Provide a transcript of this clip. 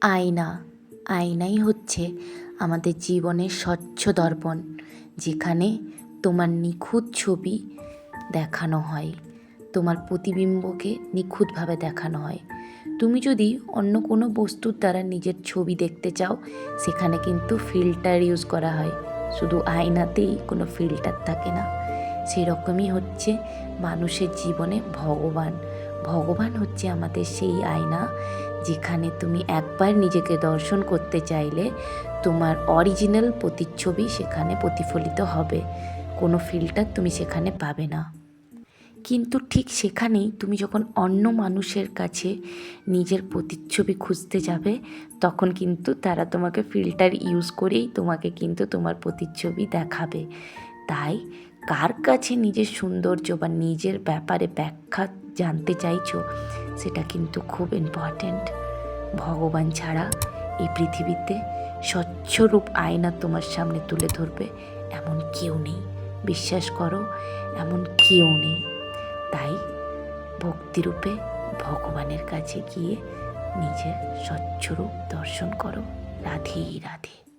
আয়না। আয়নাই হচ্ছে আমাদের জীবনের স্বচ্ছ দর্পণ, যেখানে তোমার নিখুঁত ছবি দেখানো হয়, তোমার প্রতিবিম্বকে নিখুঁতভাবে দেখানো হয়। তুমি যদি অন্য কোনো বস্তুর দ্বারা নিজের ছবি দেখতে চাও, সেখানে কিন্তু ফিল্টার ইউজ করা হয়। শুধু আয়নাতেই কোনো ফিল্টার থাকে না। সেরকমই হচ্ছে মানুষের জীবনে ভগবান। ভগবান হচ্ছে আমাদের সেই আয়না যেখানে তুমি একবার নিজেকে দর্শন করতে চাইলে তোমার অরিজিনাল প্রতিচ্ছবি সেখানে প্রতিফলিত হবে। কোনো ফিল্টার তুমি সেখানে পাবে না। কিন্তু ঠিক সেখানেই তুমি যখন অন্য মানুষের কাছে নিজের প্রতিচ্ছবি খুঁজতে যাবে, তখন কিন্তু তারা তোমাকে ফিল্টার ইউজ করেই তোমাকে কিন্তু তোমার প্রতিচ্ছবি দেখাবে। তাই কার কাছে নিজের সৌন্দর্য বা নিজের ব্যাপারে ব্যাখ্যা জানতে চাইছো, সেটা কিন্তু খুব ইম্পর্ট্যান্ট ভগবান ছাড়া এই পৃথিবীতে স্বচ্ছরূপ আয়না তোমার সামনে তুলে ধরবে এমন কেউ নেই। বিশ্বাস করো, এমন কেউ নেই। তাই ভক্তিরূপে ভগবানের কাছে গিয়ে নিজের স্বচ্ছরূপ দর্শন করো। রাধে রাধে।